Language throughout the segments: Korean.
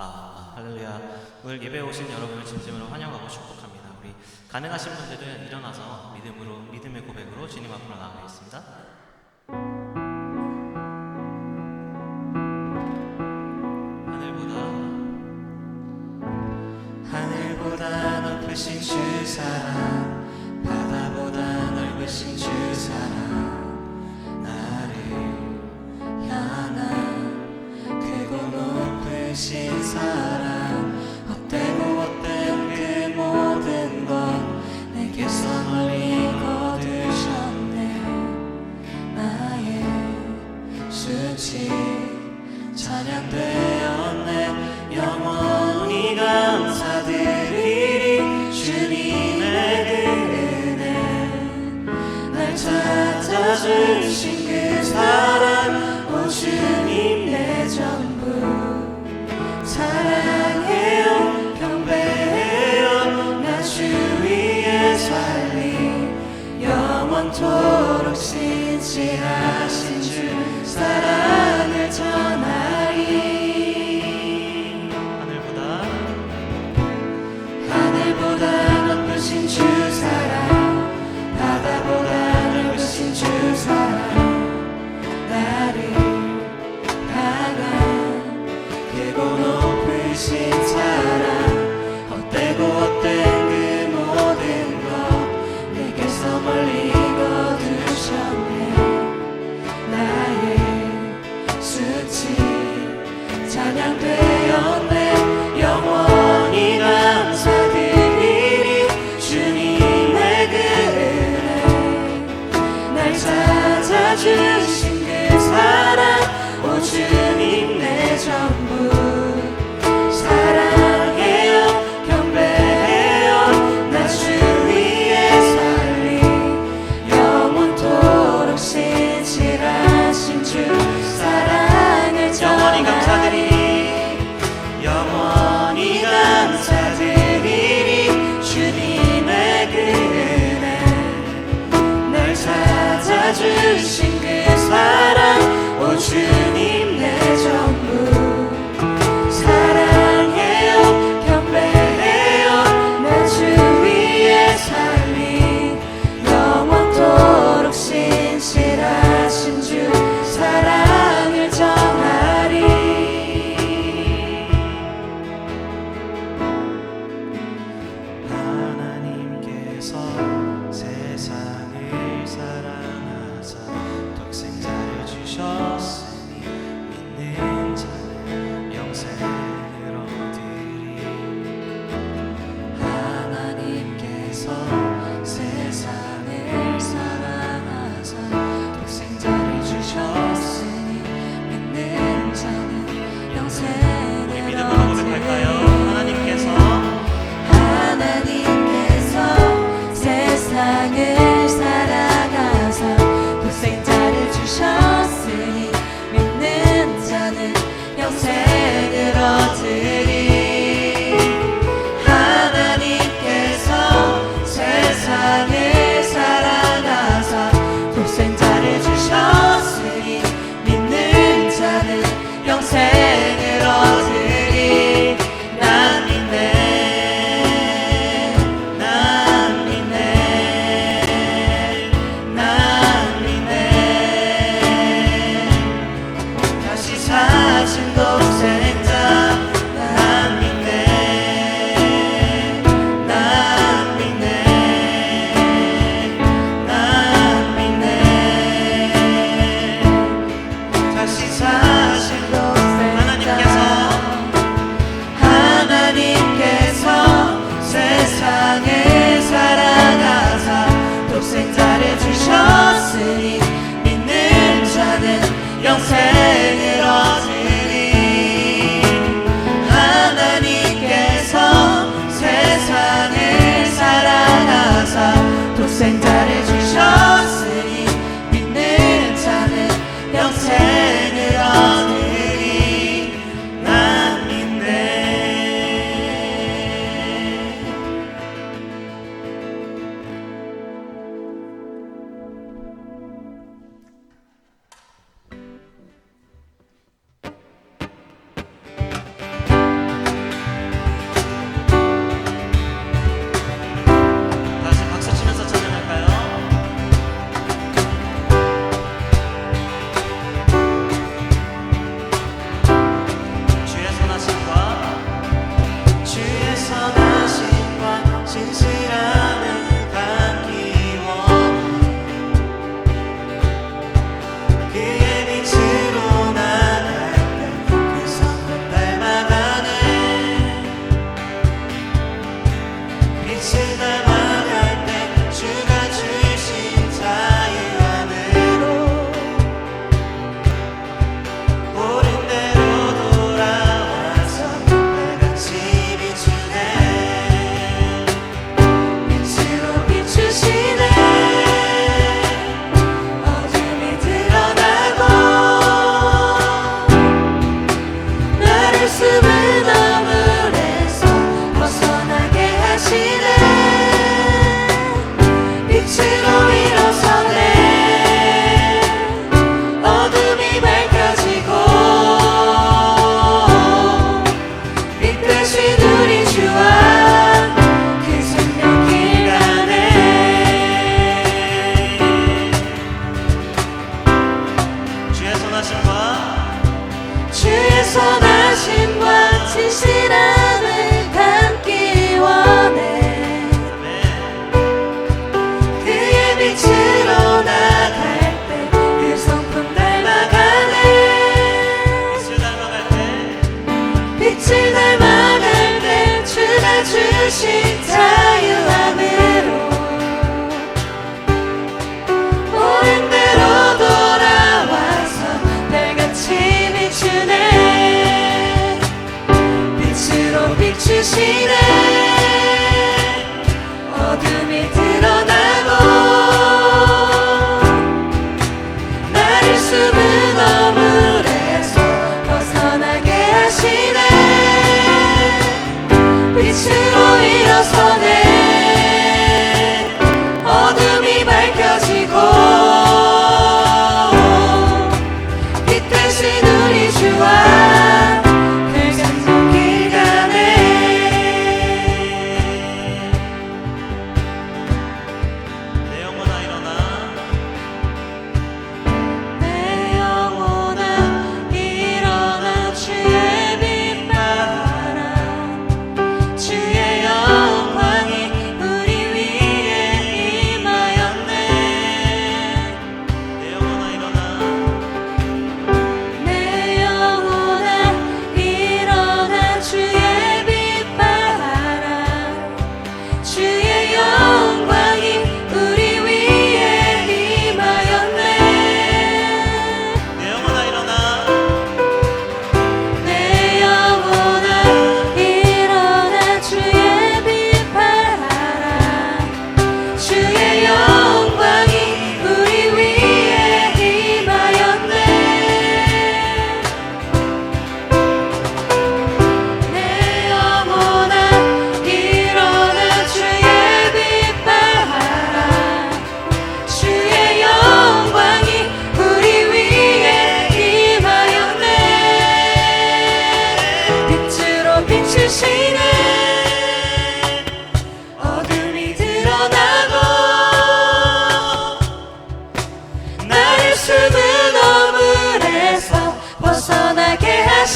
아, 할렐루야. 오늘 예배 오신 여러분을 진심으로 환영하고 축복합니다. 우리 가능하신 분들은 일어나서 믿음으로, 믿음의 고백으로 주님 앞으로 나가겠습니다. 하늘보다, 하늘보다 높으신 주 사랑. será. 찾아주신 그 사랑 오직 찾으신 그 사랑 오주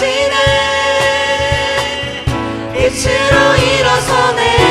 하시네 빛으로 일어서네.